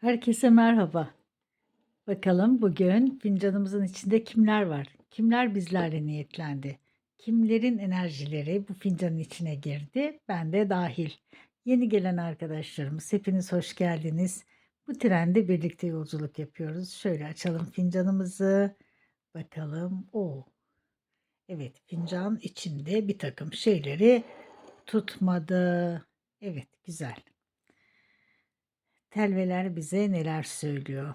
Herkese merhaba. Bakalım bugün fincanımızın içinde kimler var? Kimler bizlerle niyetlendi? Kimlerin enerjileri bu fincanın içine girdi? Ben de dahil. Yeni gelen arkadaşlarımız hepiniz hoş geldiniz. Bu trende birlikte yolculuk yapıyoruz. Şöyle açalım fincanımızı. Bakalım. O. Evet, fincan içinde bir takım şeyleri tutmadı. Evet, güzel. Telveler bize neler söylüyor?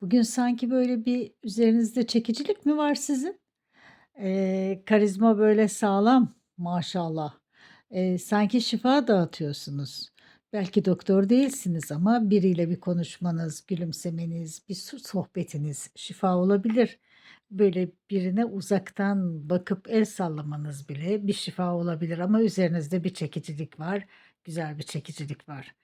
Bugün sanki böyle bir üzerinizde çekicilik mi var sizin? Eee, karizma böyle sağlam maşallah. Eee, sanki şifa dağıtıyorsunuz. Belki doktor değilsiniz ama biriyle bir konuşmanız, gülümsemeniz, bir sohbetiniz şifa olabilir. Böyle birine uzaktan bakıp el sallamanız bile bir şifa olabilir ama üzerinizde bir çekicilik var, güzel bir çekicilik var.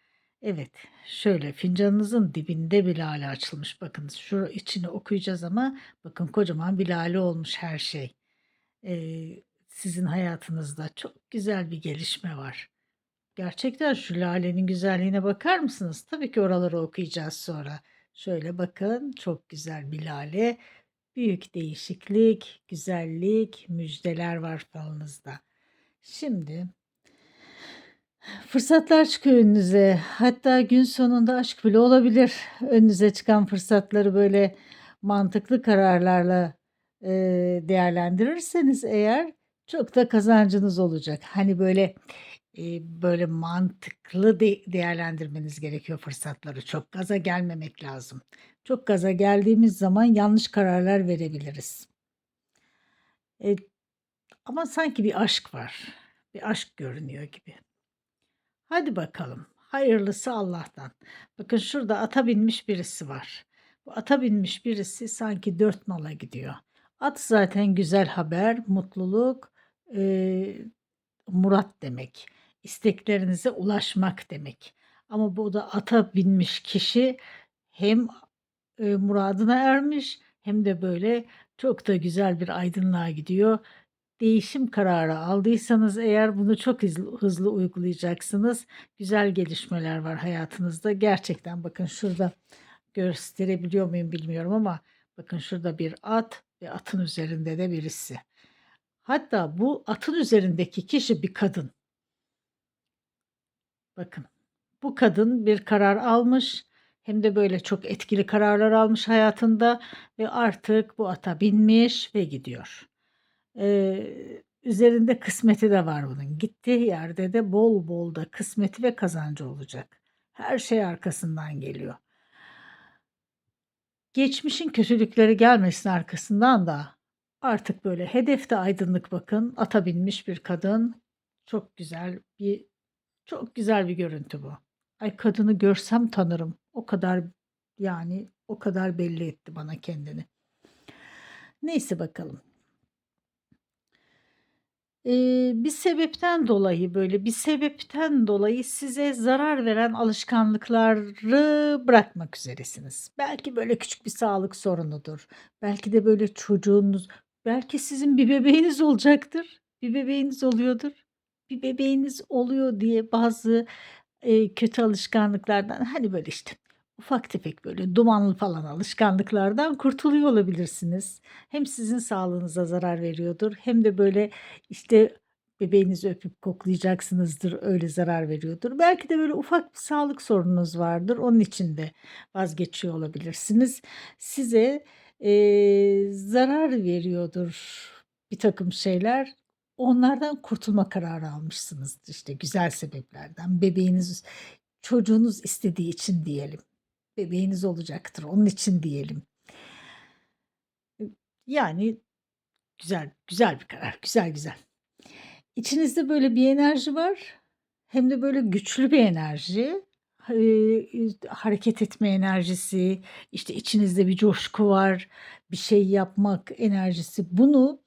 Evet, şöyle fincanınızın dibinde bir lale açılmış. Bakın şu içini okuyacağız ama bakın kocaman bir lale olmuş her şey. Ee, sizin hayatınızda çok güzel bir gelişme var. Gerçekten şu lalenin güzelliğine bakar mısınız? Tabii ki oraları okuyacağız sonra. Şöyle bakın çok güzel bir lale. Büyük değişiklik, güzellik, müjdeler var falınızda. Şimdi Fırsatlar çıkıyor önünüze. Hatta gün sonunda aşk bile olabilir. Önünüze çıkan fırsatları böyle mantıklı kararlarla eee, değerlendirirseniz eğer çok da kazancınız olacak. Hani böyle eee, böyle mantıklı de- değerlendirmeniz gerekiyor fırsatları. Çok gaza gelmemek lazım. Çok gaza geldiğimiz zaman yanlış kararlar verebiliriz. E, ama sanki bir aşk var. Bir aşk görünüyor gibi. Hadi bakalım. Hayırlısı Allah'tan. Bakın şurada ata binmiş birisi var. Bu ata binmiş birisi sanki dört nala gidiyor. At zaten güzel haber, mutluluk, eee, murat demek. İsteklerinize ulaşmak demek. Ama bu da ata binmiş kişi hem eee, muradına ermiş hem de böyle çok da güzel bir aydınlığa gidiyor değişim kararı aldıysanız eğer bunu çok hızlı, uygulayacaksınız. Güzel gelişmeler var hayatınızda. Gerçekten bakın şurada gösterebiliyor muyum bilmiyorum ama bakın şurada bir at ve atın üzerinde de birisi. Hatta bu atın üzerindeki kişi bir kadın. Bakın bu kadın bir karar almış hem de böyle çok etkili kararlar almış hayatında ve artık bu ata binmiş ve gidiyor. Eee, üzerinde kısmeti de var bunun. Gittiği yerde de bol bol da kısmeti ve kazancı olacak. Her şey arkasından geliyor. Geçmişin kötülükleri gelmesin arkasından da artık böyle hedefte aydınlık bakın. Ata binmiş bir kadın. Çok güzel bir çok güzel bir görüntü bu. Ay kadını görsem tanırım. O kadar yani o kadar belli etti bana kendini. Neyse bakalım. Eee, bir sebepten dolayı, böyle, bir sebepten dolayı size zarar veren alışkanlıkları bırakmak üzeresiniz. Belki, böyle, küçük bir sağlık sorunudur. Belki de, böyle, çocuğunuz belki sizin bir bebeğiniz olacaktır. Bir bebeğiniz oluyordur. Bir bebeğiniz oluyor diye bazı, eee, kötü alışkanlıklardan, hani, böyle, işte, ufak tefek, böyle, dumanlı falan alışkanlıklardan kurtuluyor olabilirsiniz. Hem sizin sağlığınıza zarar veriyordur hem de, böyle, işte, bebeğinizi öpüp koklayacaksınızdır, öyle zarar veriyordur. Belki de, böyle, ufak bir sağlık sorununuz vardır, onun için de vazgeçiyor olabilirsiniz. Size, eee, zarar veriyordur birtakım şeyler. Onlardan kurtulma kararı almışsınızdır, işte, güzel sebeplerden. Bebeğiniz, çocuğunuz istediği için diyelim. Bebeğiniz olacaktır, onun için diyelim. yani güzel, güzel bir karar, güzel, güzel. İçinizde böyle bir enerji var. Hem de böyle güçlü bir enerji. Eee, hareket etme enerjisi, işte içinizde bir coşku var, bir şey yapmak enerjisi. Bunu,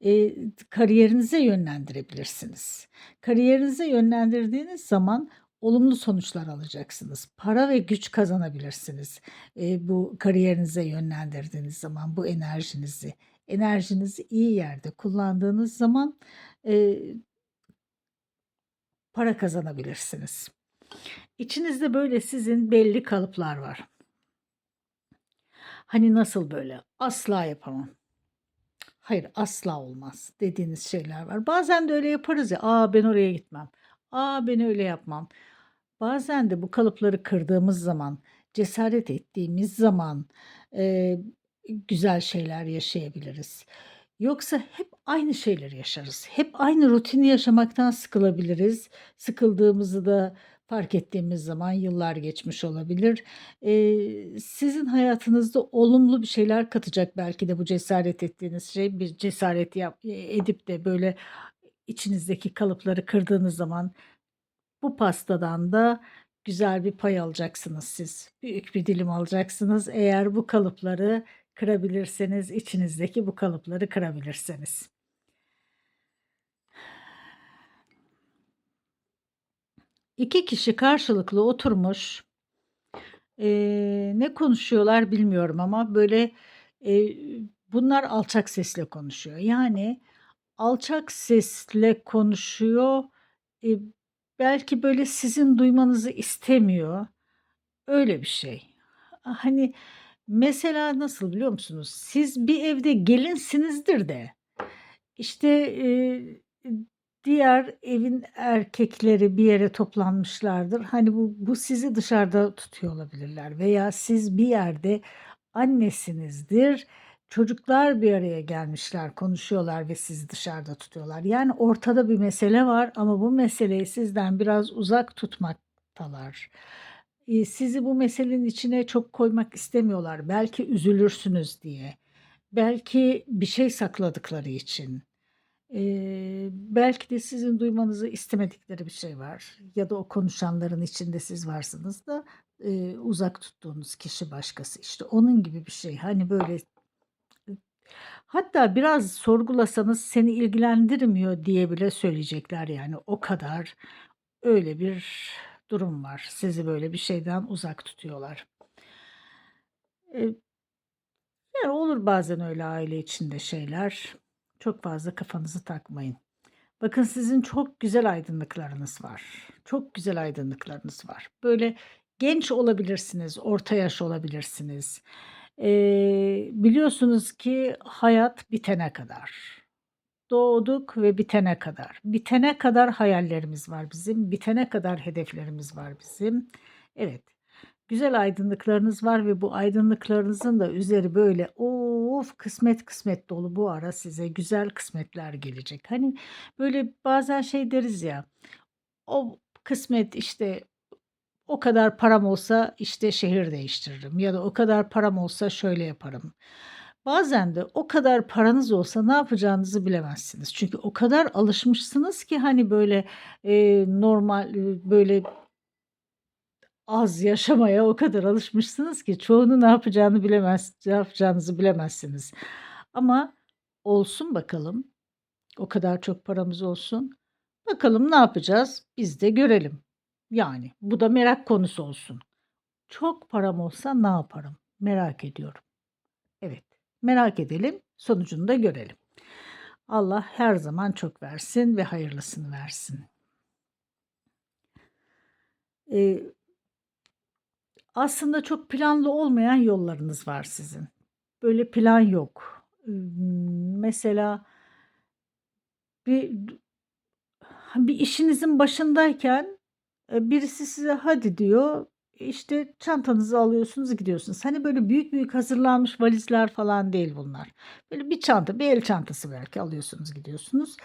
eee, kariyerinize yönlendirebilirsiniz. Kariyerinize yönlendirdiğiniz zaman olumlu sonuçlar alacaksınız. Para ve güç kazanabilirsiniz. Eee, bu kariyerinize yönlendirdiğiniz zaman bu enerjinizi. Enerjinizi iyi yerde kullandığınız zaman, eee para kazanabilirsiniz. İçinizde böyle sizin belli kalıplar var. Hani nasıl böyle? Asla yapamam. Hayır, asla olmaz dediğiniz şeyler var. Bazen de öyle yaparız ya. Aa ben oraya gitmem. Aa ben öyle yapmam. Bazen de bu kalıpları kırdığımız zaman, cesaret ettiğimiz zaman e, güzel şeyler yaşayabiliriz. Yoksa hep aynı şeyleri yaşarız. Hep aynı rutini yaşamaktan sıkılabiliriz. Sıkıldığımızı da fark ettiğimiz zaman yıllar geçmiş olabilir. Eee, sizin hayatınızda olumlu bir şeyler katacak belki de bu cesaret ettiğiniz şey. Bir cesaret yap edip de böyle içinizdeki kalıpları kırdığınız zaman bu pastadan da güzel bir pay alacaksınız siz. Büyük bir dilim alacaksınız eğer bu kalıpları kırabilirseniz, içinizdeki bu kalıpları kırabilirseniz. İki kişi karşılıklı oturmuş. Eee, ne konuşuyorlar bilmiyorum ama böyle, eee, bunlar alçak sesle konuşuyor. Yani alçak sesle konuşuyor. Eee, belki böyle sizin duymanızı istemiyor. Öyle bir şey. Hani mesela nasıl biliyor musunuz? Siz bir evde gelinsinizdir de işte, eee, diğer evin erkekleri bir yere toplanmışlardır. Hani bu bu sizi dışarıda tutuyor olabilirler veya siz bir yerde annesinizdir. Çocuklar bir araya gelmişler, konuşuyorlar ve sizi dışarıda tutuyorlar. Yani ortada bir mesele var ama bu meseleyi sizden biraz uzak tutmaktalar. Eee, sizi bu meselenin içine çok koymak istemiyorlar. Belki üzülürsünüz diye. Belki bir şey sakladıkları için. Eee, belki de sizin duymanızı istemedikleri bir şey var ya da o konuşanların içinde siz varsınız da, eee, uzak tuttuğunuz kişi başkası. İşte onun gibi bir şey. Hani böyle hatta biraz sorgulasanız seni ilgilendirmiyor diye bile söyleyecekler yani o kadar öyle bir durum var. Sizi böyle bir şeyden uzak tutuyorlar. Eee, yani olur bazen öyle aile içinde şeyler. Çok fazla kafanızı takmayın. Bakın sizin çok güzel aydınlıklarınız var. Çok güzel aydınlıklarınız var. Böyle genç olabilirsiniz, orta yaş olabilirsiniz. Eee, biliyorsunuz ki hayat bitene kadar. Doğduk ve bitene kadar. Bitene kadar hayallerimiz var bizim. Bitene kadar hedeflerimiz var bizim. Evet. Güzel aydınlıklarınız var ve bu aydınlıklarınızın da üzeri böyle of kısmet kısmet dolu bu ara size güzel kısmetler gelecek. Hani böyle bazen şey deriz ya o kısmet işte o kadar param olsa işte şehir değiştiririm ya da o kadar param olsa şöyle yaparım. Bazen de o kadar paranız olsa ne yapacağınızı bilemezsiniz. Çünkü o kadar alışmışsınız ki hani böyle eee, normal e, böyle az yaşamaya o kadar alışmışsınız ki çoğunu ne yapacağını bilemez ne yapacağınızı bilemezsiniz. Ama olsun bakalım. O kadar çok paramız olsun. Bakalım ne yapacağız? Biz de görelim. Yani bu da merak konusu olsun. Çok param olsa ne yaparım? Merak ediyorum. Evet, merak edelim, sonucunu da görelim. Allah her zaman çok versin ve hayırlısını versin. Ee, aslında çok planlı olmayan yollarınız var sizin. Böyle plan yok. Mesela bir bir işinizin başındayken, birisi size "Hadi." diyor. İşte çantanızı alıyorsunuz, gidiyorsunuz. Hani böyle büyük büyük hazırlanmış valizler falan değil bunlar. Böyle bir çanta, bir el çantası belki alıyorsunuz, gidiyorsunuz.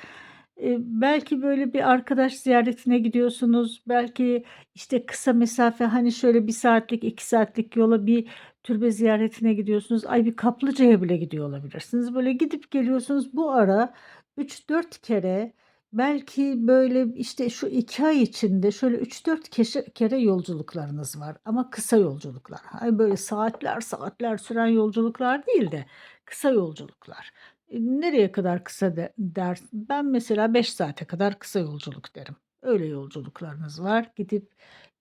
Belki böyle bir arkadaş ziyaretine gidiyorsunuz. Belki, işte, kısa mesafe, hani, şöyle 1 saatlik, 2 saatlik yola bir türbe ziyaretine gidiyorsunuz. Ay, bir kaplıcaya bile gidiyor olabilirsiniz. Böyle gidip geliyorsunuz. Bu ara 3-4 kere belki, böyle, işte, şu 2 ay içinde şöyle 3-4 keşe kere yolculuklarınız var ama kısa yolculuklar. Hani, böyle saatler saatler süren yolculuklar değil de kısa yolculuklar. Eee, nereye kadar kısa de der ben mesela 5 saate kadar kısa yolculuk derim. Öyle yolculuklarınız var. Gidip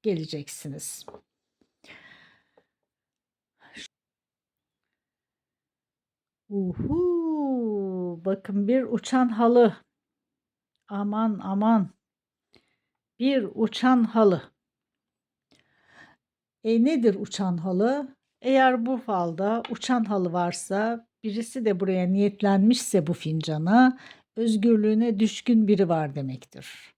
geleceksiniz. Uhu! Bakın bir uçan halı. Aman aman. Bir uçan halı. E, nedir uçan halı? Eğer bu falda uçan halı varsa, birisi de buraya niyetlenmişse bu fincana, özgürlüğüne düşkün biri var demektir.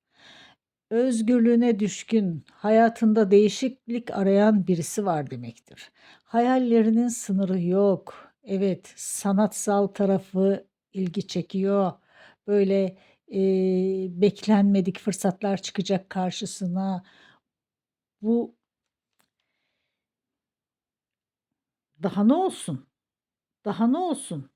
Özgürlüğüne düşkün, hayatında değişiklik arayan birisi var demektir. Hayallerinin sınırı yok. Evet, sanatsal tarafı ilgi çekiyor. Böyle eee, beklenmedik fırsatlar çıkacak karşısına. Bu daha ne olsun? Daha ne olsun?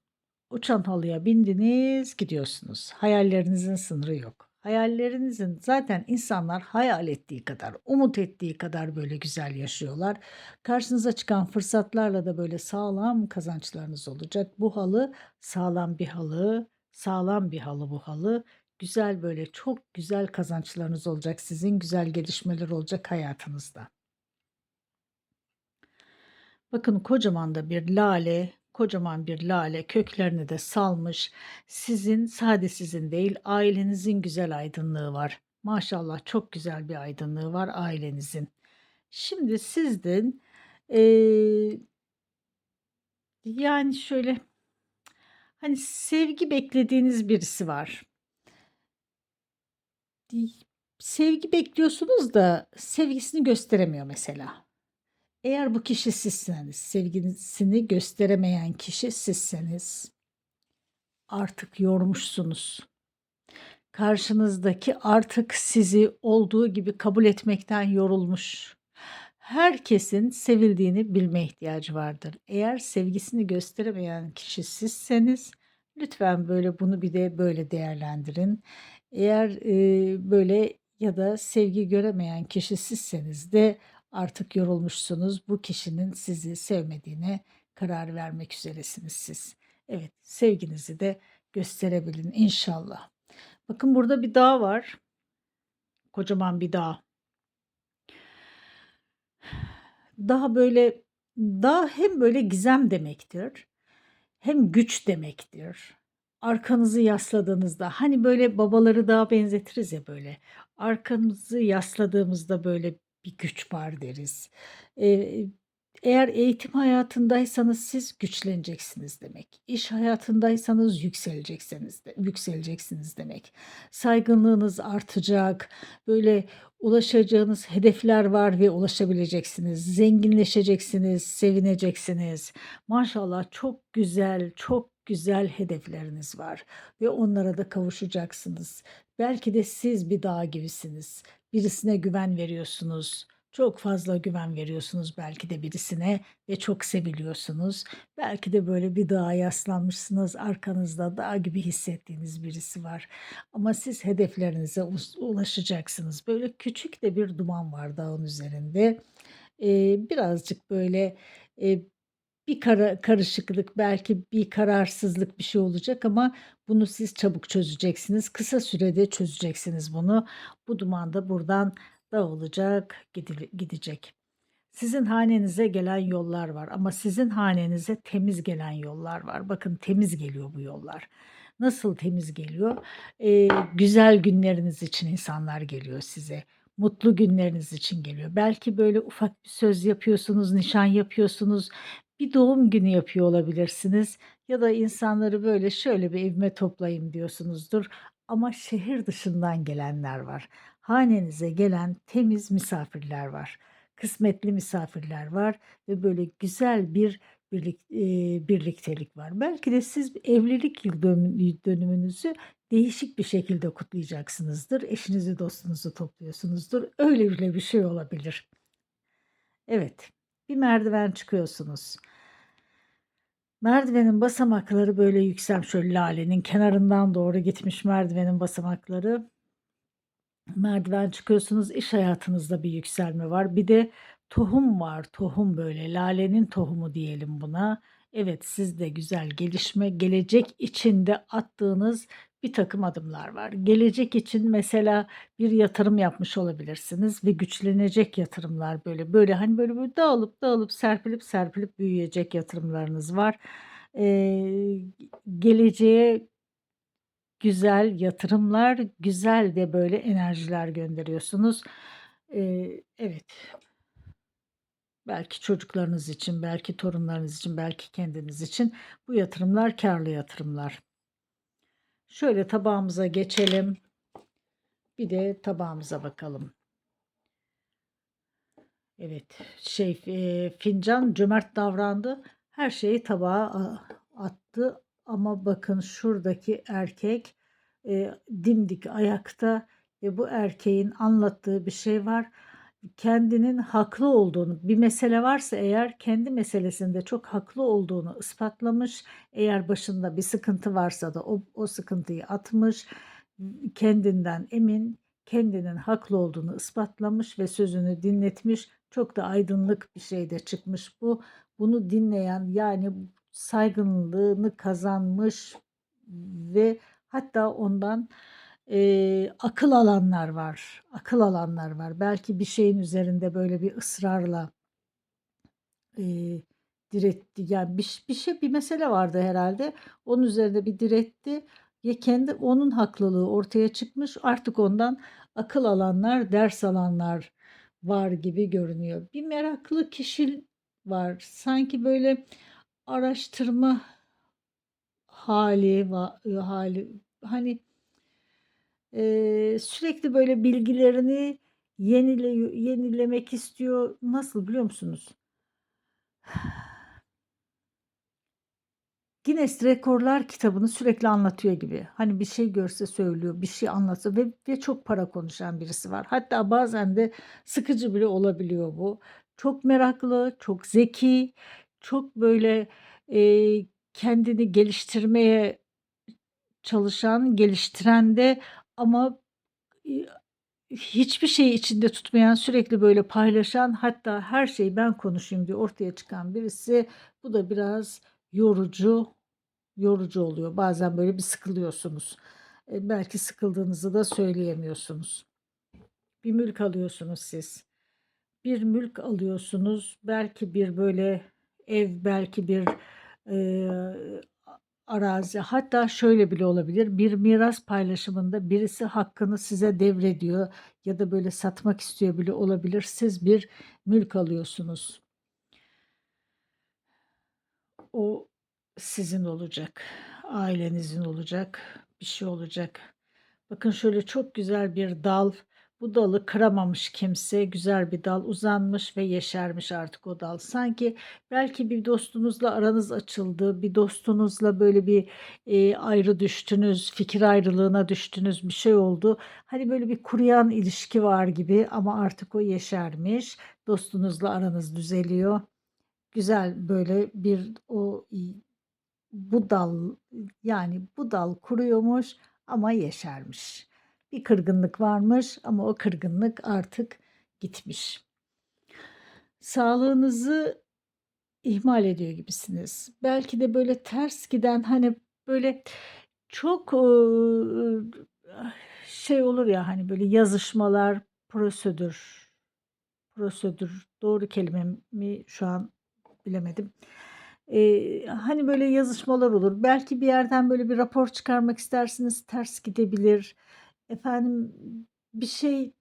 Uçan halıya bindiniz, gidiyorsunuz. Hayallerinizin sınırı yok. Hayallerinizin zaten insanlar hayal ettiği kadar, umut ettiği kadar böyle güzel yaşıyorlar. Karşınıza çıkan fırsatlarla da böyle sağlam kazançlarınız olacak. Bu halı sağlam bir halı, sağlam bir halı bu halı. Güzel böyle çok güzel kazançlarınız olacak. Sizin güzel gelişmeler olacak hayatınızda. Bakın kocaman da bir lale, kocaman bir lale köklerini de salmış. Sizin, sade sizin değil, ailenizin güzel aydınlığı var. Maşallah çok güzel bir aydınlığı var ailenizin. Şimdi sizden eee, yani şöyle hani sevgi beklediğiniz birisi var. Sevgi bekliyorsunuz da sevgisini gösteremiyor mesela. Eğer bu kişi sizseniz, sevgisini gösteremeyen kişi sizseniz artık yormuşsunuz. Karşınızdaki artık sizi olduğu gibi kabul etmekten yorulmuş. Herkesin sevildiğini bilme ihtiyacı vardır. Eğer sevgisini gösteremeyen kişi sizseniz lütfen böyle bunu bir de böyle değerlendirin. Eğer e, böyle ya da sevgi göremeyen kişi sizseniz de artık yorulmuşsunuz. Bu kişinin sizi sevmediğine karar vermek üzeresiniz siz. Evet, sevginizi de gösterebilin inşallah. Bakın burada bir dağ var. Kocaman bir dağ. Daha böyle dağ hem böyle gizem demektir. Hem güç demektir. Arkanızı yasladığınızda hani böyle babaları dağa benzetiriz ya böyle. Arkamızı yasladığımızda böyle bir güç var deriz. Eee, eğer eğitim hayatındaysanız siz güçleneceksiniz demek. İş hayatındaysanız yükseleceksiniz de, yükseleceksiniz demek. Saygınlığınız artacak. Böyle ulaşacağınız hedefler var ve ulaşabileceksiniz. Zenginleşeceksiniz, sevineceksiniz. Maşallah çok güzel, çok güzel hedefleriniz var ve onlara da kavuşacaksınız. Belki de siz bir dağ gibisiniz. Birisine güven veriyorsunuz. Çok fazla güven veriyorsunuz belki de birisine ve çok seviliyorsunuz. Belki de böyle bir dağa yaslanmışsınız. Arkanızda dağ gibi hissettiğiniz birisi var. Ama siz hedeflerinize ulaşacaksınız. Böyle küçük de bir duman var dağın üzerinde. Ee, birazcık böyle e, bir kara karışıklık, belki bir kararsızlık bir şey olacak ama bunu siz çabuk çözeceksiniz. Kısa sürede çözeceksiniz bunu. Bu duman da buradan dağılacak, gidecek. Sizin hanenize gelen yollar var ama sizin hanenize temiz gelen yollar var. Bakın temiz geliyor bu yollar. Nasıl temiz geliyor? Ee, güzel günleriniz için insanlar geliyor size mutlu günleriniz için geliyor. Belki böyle ufak bir söz yapıyorsunuz, nişan yapıyorsunuz bir doğum günü yapıyor olabilirsiniz ya da insanları böyle şöyle bir evime toplayayım diyorsunuzdur ama şehir dışından gelenler var. Hanenize gelen temiz misafirler var. Kısmetli misafirler var ve böyle güzel bir birlik, e, birliktelik var. Belki de siz evlilik yıl dönümünüzü değişik bir şekilde kutlayacaksınızdır. Eşinizi, dostunuzu topluyorsunuzdur. Öyle bile bir şey olabilir. Evet, bir merdiven çıkıyorsunuz. Merdivenin basamakları böyle yükselmiş. Şöyle lalenin kenarından doğru gitmiş merdivenin basamakları. Merdiven çıkıyorsunuz. iş hayatınızda bir yükselme var. Bir de tohum var. Tohum böyle lalenin tohumu diyelim buna. Evet sizde güzel gelişme, gelecek içinde attığınız bir takım adımlar var. Gelecek için mesela bir yatırım yapmış olabilirsiniz ve güçlenecek yatırımlar böyle böyle hani böyle, böyle dağılıp dağılıp serpilip serpilip büyüyecek yatırımlarınız var. Eee, geleceğe güzel yatırımlar, güzel de böyle enerjiler gönderiyorsunuz. Eee, evet. Belki çocuklarınız için, belki torunlarınız için, belki kendiniz için bu yatırımlar kârlı yatırımlar. Şöyle tabağımıza geçelim. Bir de tabağımıza bakalım. Evet, şey eee, fincan cömert davrandı. Her şeyi tabağa attı ama bakın şuradaki erkek eee, dimdik ayakta ve bu erkeğin anlattığı bir şey var. Kendinin haklı olduğunu, bir mesele varsa eğer kendi meselesinde çok haklı olduğunu ispatlamış. Eğer başında bir sıkıntı varsa da o, o sıkıntıyı atmış. Kendinden emin, kendinin haklı olduğunu ispatlamış ve sözünü dinletmiş. Çok da aydınlık bir şey de çıkmış bu. Bunu dinleyen yani saygınlığını kazanmış ve hatta ondan eee, akıl alanlar var. Akıl alanlar var. Belki bir şeyin üzerinde böyle bir ısrarla eee, diretti. Yani bir, bir şey bir mesele vardı herhalde. Onun üzerinde bir diretti. Ya kendi onun haklılığı ortaya çıkmış. Artık ondan akıl alanlar, ders alanlar var gibi görünüyor. Bir meraklı kişi var. Sanki böyle araştırma hali va- hali hani eee, sürekli böyle bilgilerini yenile, yenilemek istiyor. Nasıl biliyor musunuz? Guinness Rekorlar kitabını sürekli anlatıyor gibi. Hani bir şey görse söylüyor, bir şey anlatsa ve, ve çok para konuşan birisi var. Hatta bazen de sıkıcı bile olabiliyor bu. Çok meraklı, çok zeki, çok böyle e, kendini geliştirmeye çalışan, geliştiren de ama hiçbir şeyi içinde tutmayan, sürekli böyle paylaşan, hatta her şeyi ben konuşayım diye ortaya çıkan birisi. Bu da biraz yorucu, yorucu oluyor. Bazen böyle bir sıkılıyorsunuz. E, belki sıkıldığınızı da söyleyemiyorsunuz. Bir mülk alıyorsunuz siz. Bir mülk alıyorsunuz. Belki bir böyle ev, belki bir e, arazi. Hatta şöyle bile olabilir. Bir miras paylaşımında birisi hakkını size devrediyor ya da böyle satmak istiyor bile olabilir. Siz bir mülk alıyorsunuz. O sizin olacak. Ailenizin olacak. Bir şey olacak. Bakın şöyle çok güzel bir dal. Bu dalı kıramamış kimse. Güzel bir dal uzanmış ve yeşermiş artık o dal. Sanki belki bir dostunuzla aranız açıldı. Bir dostunuzla böyle bir e, ayrı düştünüz. Fikir ayrılığına düştünüz. Bir şey oldu. Hani böyle bir kuruyan ilişki var gibi ama artık o yeşermiş. Dostunuzla aranız düzeliyor. Güzel böyle bir o bu dal yani bu dal kuruyormuş ama yeşermiş. Bir kırgınlık varmış ama o kırgınlık artık gitmiş. Sağlığınızı ihmal ediyor gibisiniz. Belki de böyle ters giden hani böyle çok şey olur ya hani böyle yazışmalar, prosedür, prosedür doğru kelime mi şu an bilemedim. Eee, hani, böyle yazışmalar olur. Belki bir yerden böyle bir rapor çıkarmak istersiniz, ters gidebilir. Efendim, bir şey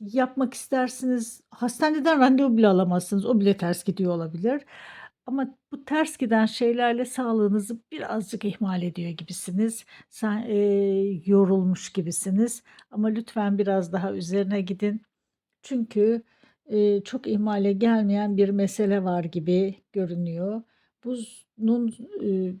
yapmak istersiniz, hastaneden randevu bile alamazsınız. O bile ters gidiyor olabilir. Ama bu ters giden şeylerle sağlığınızı birazcık ihmal ediyor gibisiniz. Sen, eee, yorulmuş gibisiniz ama lütfen biraz daha üzerine gidin. Çünkü, eee, çok ihmale gelmeyen bir mesele var gibi görünüyor. Bunun, eee,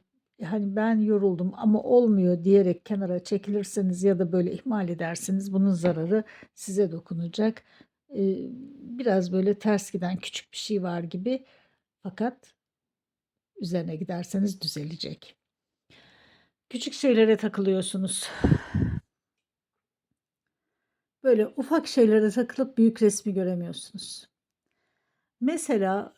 hani, "Ben yoruldum ama olmuyor." diyerek kenara çekilirseniz ya da böyle ihmal ederseniz bunun zararı size dokunacak. Eee, biraz böyle ters giden küçük bir şey var gibi fakat üzerine giderseniz düzelecek. Küçük şeylere takılıyorsunuz. Böyle ufak şeylere takılıp büyük resmi göremiyorsunuz. Mesela,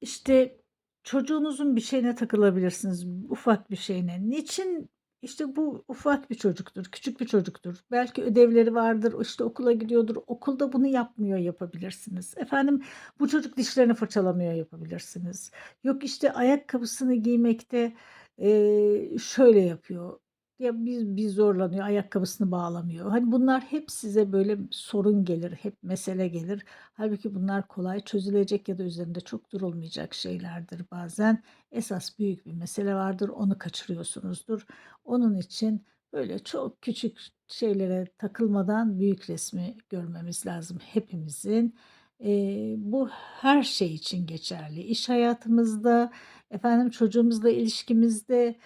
işte, çocuğunuzun bir şeyine takılabilirsiniz, ufak bir şeyine. Niçin? İşte, bu ufak bir çocuktur, küçük bir çocuktur. Belki ödevleri vardır, işte, okula gidiyordur, okulda bunu yapmıyor yapabilirsiniz. Efendim, bu çocuk dişlerini fırçalamıyor yapabilirsiniz. Yok, işte, ayakkabısını giymekte, eee, şöyle yapıyor. Ya bir bir zorlanıyor, ayakkabısını bağlamıyor. Hani bunlar hep size böyle sorun gelir, hep mesele gelir. Hâlbuki bunlar kolay çözülecek ya da üzerinde çok durulmayacak şeylerdir bazen. Esas büyük bir mesele vardır, onu kaçırıyorsunuzdur. Onun için böyle çok küçük şeylere takılmadan büyük resmi görmemiz lazım hepimizin. Eee, bu her şey için geçerli. İş hayatımızda, efendim çocuğumuzla ilişkimizde,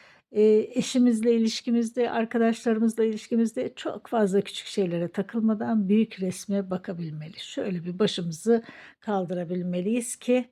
eşimizle ilişkimizde, arkadaşlarımızla ilişkimizde çok fazla küçük şeylere takılmadan büyük resme bakabilmeli. Şöyle bir başımızı kaldırabilmeliyiz ki,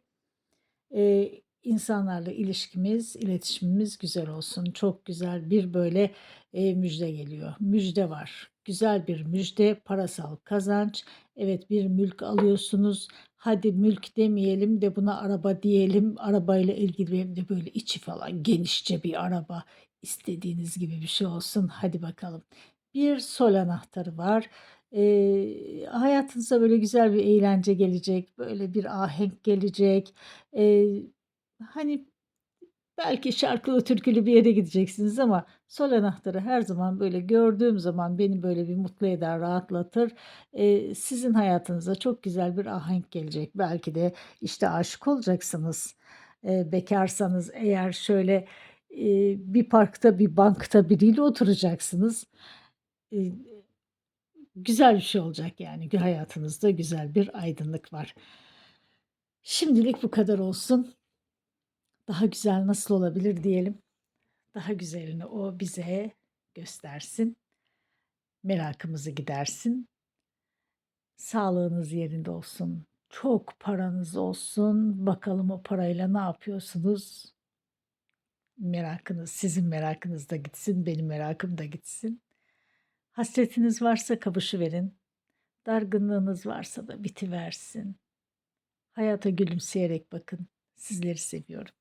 eee, insanlarla ilişkimiz, iletişimimiz güzel olsun. Çok güzel bir böyle, eee, müjde geliyor. Müjde var. Güzel bir müjde, parasal kazanç. Evet, bir mülk alıyorsunuz. Hadi mülk demeyelim de buna araba diyelim. Arabayla ilgili hem de böyle içi falan genişçe bir araba. İstediğiniz gibi bir şey olsun. Hadi bakalım. Bir sol anahtarı var. Eee, hayatınıza böyle güzel bir eğlence gelecek, böyle bir ahenk gelecek. Eee, hani belki şarkılı türkülü bir yere gideceksiniz ama sol anahtarı her zaman böyle gördüğüm zaman beni böyle bir mutlu eder, rahatlatır. Eee, sizin hayatınıza çok güzel bir ahenk gelecek. Belki de, işte, aşık olacaksınız. Eee, bekârsanız eğer şöyle, eee, bir parkta, bir bankta biriyle oturacaksınız. Eee, güzel bir şey olacak yani. Hayatınızda güzel bir aydınlık var. Şimdilik bu kadar olsun. Daha güzel nasıl olabilir diyelim. Daha güzelini o bize göstersin. Merakımızı gidersin. Sağlığınız yerinde olsun. Çok paranız olsun. Bakalım o parayla ne yapıyorsunuz? Merakınız, sizin merakınız da gitsin, benim merakım da gitsin. Hasretiniz varsa kavuşuverin. Dargınlığınız varsa da bitiversin. Hayata gülümseyerek bakın. Sizleri seviyorum.